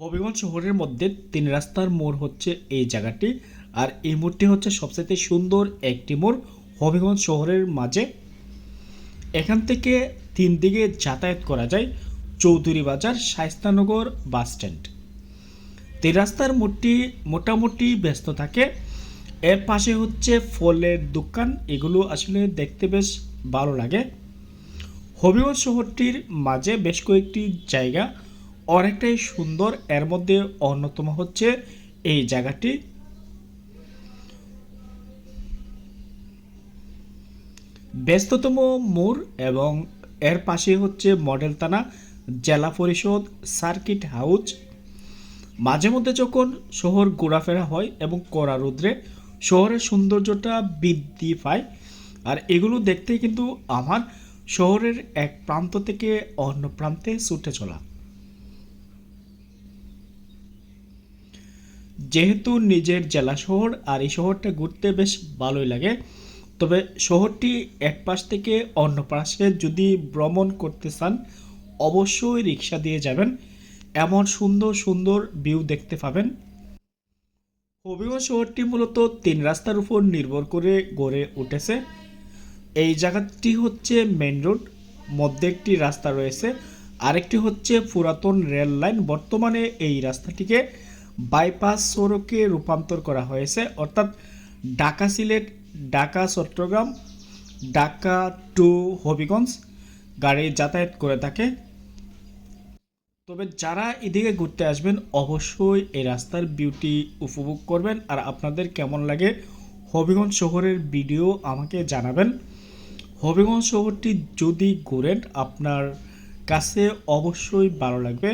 হবিগঞ্জ শহরের মধ্যে তিন রাস্তার মোড় হচ্ছে এই জায়গাটি। আর এই মোড়টি হচ্ছে সবচেয়ে সুন্দর একটি মোড় হবিগঞ্জ শহরের মাঝে। এখান থেকে তিন দিকে যাতায়াত করা যায় চৌধুরী বাজার শায়স্তানগর বাস স্ট্যান্ড। তিন রাস্তার মোড়টি মোটামুটি ব্যস্ত থাকে। এর পাশে হচ্ছে ফলের দোকান, এগুলো আসলে দেখতে বেশ ভালো লাগে। হবিগঞ্জ শহরটির মাঝে বেশ কয়েকটি জায়গা অনেকটাই সুন্দর। এর মধ্যে অন্যতম হচ্ছে এই জায়গাটি। ব্যস্ততম মোড় এবং এর পাশে হচ্ছে মডেল থানা, জেলা পরিষদ, সার্কিট হাউস। মাঝে মধ্যে যখন শহর ঘোরাফেরা হয় এবং কড়া রৌদ্রে শহরের সৌন্দর্যটা বৃদ্ধি পায়, আর এগুলো দেখতে কিন্তু আমার শহরের এক প্রান্ত থেকে অন্য প্রান্তে ছুটে চলা। যেহেতু নিজের জেলা শহর আর এই শহরটা ঘুরতে বেশ ভালোই লাগে, তবে শহরটি এক পাশ থেকে অন্য পাশে যদি ভ্রমণ করতে চান, অবশ্যই রিক্সা দিয়ে যাবেন। এমন সুন্দর সুন্দর ভিউ দেখতে পাবেন। হবিগঞ্জ শহরটি মূলত তিন রাস্তার উপর নির্ভর করে গড়ে উঠেছে। এই জায়গাটি হচ্ছে মেন রোড মধ্যে একটি রাস্তা রয়েছে, আরেকটি হচ্ছে পুরাতন রেল লাইন। বর্তমানে এই রাস্তাটিকে বাইপাস সড়কে রূপান্তর করা হয়েছে, অর্থাৎ ঢাকা সিলেট, ঢাকা চট্টগ্রাম, ঢাকা টু হবিগঞ্জ গাড়ি যাতায়াত করে থাকে। তবে যারা এদিকে ঘুরতে আসবেন, অবশ্যই এই রাস্তার বিউটি উপভোগ করবেন। আর আপনাদের কেমন লাগে হবিগঞ্জ শহরের ভিডিও আমাকে জানাবেন। হবিগঞ্জ শহরটি যদি ঘুরেন, আপনার কাছে অবশ্যই ভালো লাগবে।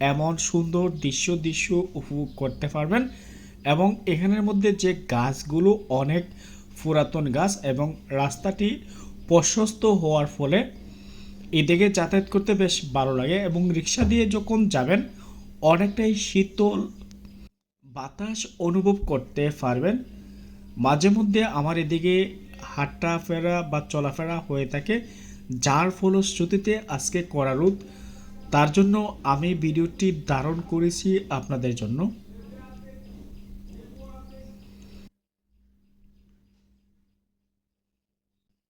এমন সুন্দর দৃশ্য দৃশ্য উপভোগ করতে পারবেন এবং এখানের মধ্যে যে গাছগুলো অনেক পুরাতন গাছ এবং রাস্তাটি প্রশস্ত হওয়ার ফলে এদিকে যাতায়াত করতে বেশ ভালো লাগে এবং রিক্সা দিয়ে যখন যাবেন, অনেকটাই শীতল বাতাস অনুভব করতে পারবেন। মাঝে মধ্যে আমার এদিকে হাঁটা ফেরা বা চলাফেরা হয়ে থাকে, যার ফলশ্রুতিতে আজকে করা রোদ তার জন্য আমি ভিডিওটি ধারণ করেছি আপনাদের জন্য।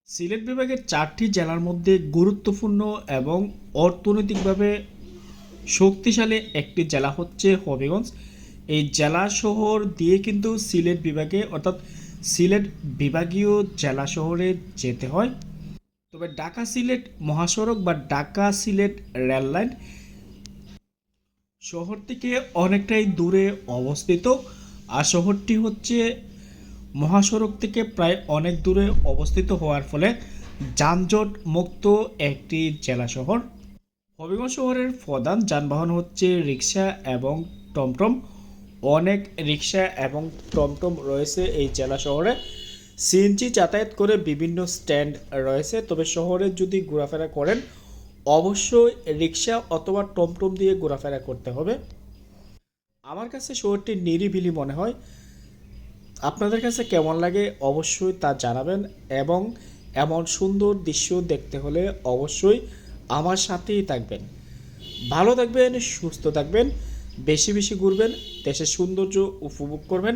সিলেট বিভাগের চারটি জেলার মধ্যে গুরুত্বপূর্ণ এবং অর্থনৈতিকভাবে শক্তিশালী একটি জেলা হচ্ছে হবিগঞ্জ। এই জেলা শহর দিয়ে কিন্তু সিলেট বিভাগে, অর্থাৎ সিলেট বিভাগীয় জেলা শহরে যেতে হয়। তবে ঢাকা সিলেট মহাসড়ক বা ঢাকা সিলেট রেল লাইন শহর থেকে অনেকটাই দূরে অবস্থিত। আর শহরটি হচ্ছে মহাসড়ক থেকে প্রায় অনেক দূরে অবস্থিত হওয়ার ফলে যানজট মুক্ত একটি জেলা শহর। হবিগঞ্জ শহরের প্রধান যানবাহন হচ্ছে রিক্সা এবং টমটম। অনেক রিক্সা এবং টমটম রয়েছে এই জেলা শহরে। সিএনজি যাতায়াত করে বিভিন্ন স্ট্যান্ড রয়েছে, তবে শহরে যদি ঘোরাফেরা করেন, অবশ্যই রিক্সা অথবা টমটম দিয়ে ঘোরাফেরা করতে হবে। আমার কাছে শহরটি নিরিবিলি মনে হয়। আপনাদের কাছে কেমন লাগে অবশ্যই তা জানাবেন এবং এমন সুন্দর দৃশ্য দেখতে হলে অবশ্যই আমার সাথেই থাকবেন। ভালো থাকবেন, সুস্থ থাকবেন, বেশি বেশি ঘুরবেন, দেশের সৌন্দর্য উপভোগ করবেন।